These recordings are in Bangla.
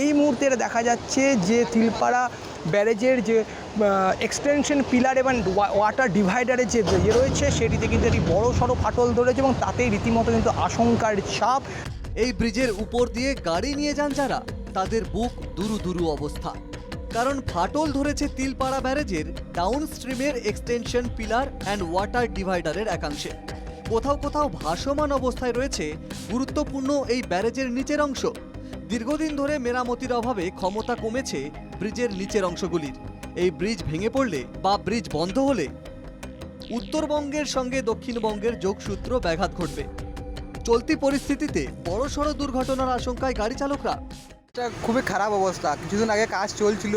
এই মুহূর্তে দেখা যাচ্ছে যে তিলপাড়া ব্যারেজের যে এক্সটেনশন পিলার এবং ওয়াটার ডিভাইডারের যে ইয়ে রয়েছে, সেটিতে কিন্তু একটি বড় সড়ো ফাটল ধরেছে এবং তাতেই রীতিমতো কিন্তু আশঙ্কার ছাপ। এই ব্রিজের উপর দিয়ে গাড়ি নিয়ে যান যারা, তাদের বুক দুরু দুরু অবস্থা। কারণ ফাটল ধরেছে তিলপাড়া ব্যারেজের ডাউন স্ট্রিমের এক্সটেনশন পিলার অ্যান্ড ওয়াটার ডিভাইডারের একাংশে। কোথাও কোথাও ভাসমান অবস্থায় রয়েছে গুরুত্বপূর্ণ এই ব্যারেজের নিচের অংশ। দীর্ঘদিন ধরে মেরামতির অভাবে ক্ষমতা কমেছে ব্রিজের নিচের অংশগুলির। এই ব্রিজ ভেঙে পড়লে বা ব্রিজ বন্ধ হলে উত্তরবঙ্গের সঙ্গে দক্ষিণবঙ্গের যোগসূত্র ব্যাঘাত ঘটবে। চলতি পরিস্থিতিতে বড়সড় দুর্ঘটনার আশঙ্কায় গাড়ি চালকরা এটা খুবই খারাপ অবস্থা। কিছুদিন আগে কাজ চলছিল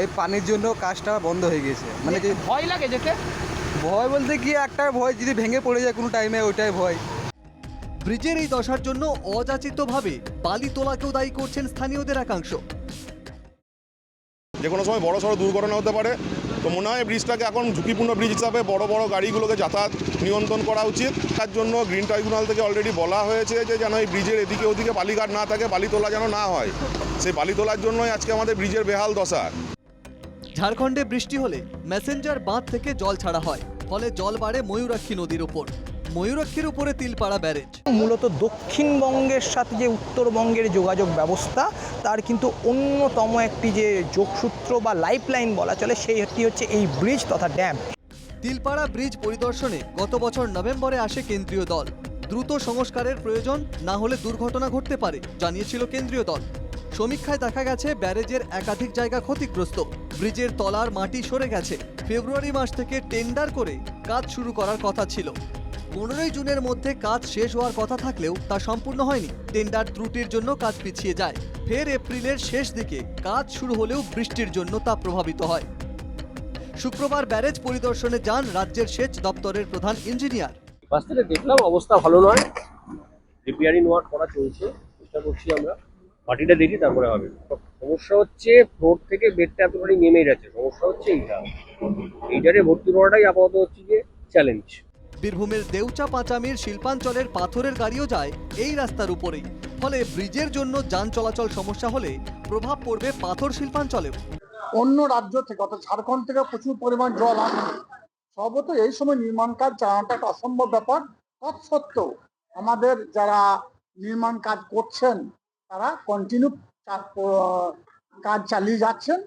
এই পানির জন্য কাজটা বন্ধ হয়ে গেছে। মানে ভয় লাগে যেতে? ভয় বলতে কি একটা ভয় যদি ভেঙে পড়ে যায় কোনো টাইমে ওইটাই ভয়। ব্রিজের এই দশার জন্য অযাচিতভাবে বালি তোলাকেও দায়ী করছেন স্থানীয়দের একাংশ। যে কোনো সময় বড় সড়ো দুর্ঘটনা হতে পারে তো মনে হয় ব্রিজটাকে এখন ঝুঁকিপূর্ণ ব্রিজ হিসাবে বড় বড় গাড়িগুলোকে যাতায়াত নিয়ন্ত্রণ করা উচিত। তার জন্য গ্রিন ট্রাইব্যুনাল থেকে অলরেডি বলা হয়েছে যে যেন এই ব্রিজের এদিকে ওদিকে বালিঘাট না থাকে বালি তোলা যেন না হয়। সেই বালি তোলার জন্যই আজকে আমাদের ব্রিজের বেহাল দশা। ঝাড়খণ্ডে বৃষ্টি হলে ম্যাসেঞ্জার বাঁধ থেকে জল ছাড়া হয় ফলে জল বাড়ে ময়ূরাক্ষী নদীর উপর ময়ূরাক্ষীর উপরে তিলপাড়া ব্যারেজ। মূলত দক্ষিণবঙ্গের সাথে যে উত্তরবঙ্গের যোগাযোগ ব্যবস্থা তার কিন্তু অন্যতম একটি যে যোগসূত্র বা লাইফলাইন বলা চলে সেইটি হচ্ছে এই ব্রিজ তথা ড্যাম। তিলপাড়া ব্রিজ পরিদর্শনে গত বছর নভেম্বরে আসে কেন্দ্রীয় দল। দ্রুত সংস্কারের প্রয়োজন না হলে দুর্ঘটনা ঘটতে পারে জানিয়েছিল কেন্দ্রীয় দল। সমীক্ষায় দেখা গেছে ব্যারেজের একাধিক জায়গা ক্ষতিগ্রস্ত। ব্রিজের তলার মাটি সরে গেছে। ফেব্রুয়ারি মাস থেকে টেন্ডার করে কাজ শুরু করার কথা ছিল। পনেরোই জুনের মধ্যে কাজ শেষ হওয়ার কথা থাকলেও তা সম্পূর্ণ হয়নি। টেন্ডার ত্রুটির জন্য কাজ পিছিয়ে যায়। ফের এপ্রিলের শেষ দিকে কাজ শুরু হলেও বৃষ্টির জন্য তা প্রভাবিত হয়। শুক্রবার ব্যারেজ পরিদর্শনে যান রাজ্যের সেচ দপ্তরের প্রধান ইঞ্জিনিয়ার। থেকে দেখলাম অবস্থা ভালো নয়। রিপেয়ারিং ওয়ার্ক করা চলছে। চেষ্টা করছি আমরা। মাটিটা দেখি, তারপরে হবে। সমস্যা হচ্ছে, ফ্লোর থেকে বেডটা এতটাই নেমে গেছে। সমস্যা হচ্ছে এইটা। এইটারে ভর্তি করাটাই আপাতত হচ্ছে যে চ্যালেঞ্জ বীরভূমের দেউচা পাঁচামির শিল্পাঞ্চলের পাথরের গাড়িও যায় এই রাস্তার উপরেই। ফলে ব্রিজের জন্য যান চলাচল সমস্যা হলে প্রভাব পড়বে পাথর শিল্পাঞ্চলেও। অন্য রাজ্য থেকে, অর্থাৎ ঝাড়খণ্ড থেকে প্রচুর পরিমাণ জল আসে সর্বত এই সময় নির্মাণ কাজ চালানোটা একটা অসম্ভব ব্যাপার। তৎসত্ত্বেও আমাদের যারা নির্মাণ কাজ করছেন, তারা কন্টিনিউ কাজ চালিয়ে যাচ্ছেন।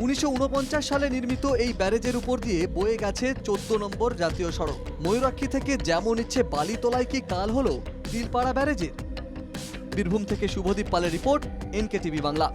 উনিশশো উনপঞ্চাশ সালে নির্মিত এই ব্যারেজের উপর দিয়ে বয়ে গেছে চোদ্দ নম্বর জাতীয় সড়ক। ময়ূরাক্ষী থেকে যেমন ইচ্ছে বালি তোলায় কি কাল হল তিলপাড়া ব্যারেজের? বীরভূম থেকে শুভদীপ পালের রিপোর্ট এনকে টিভি বাংলা।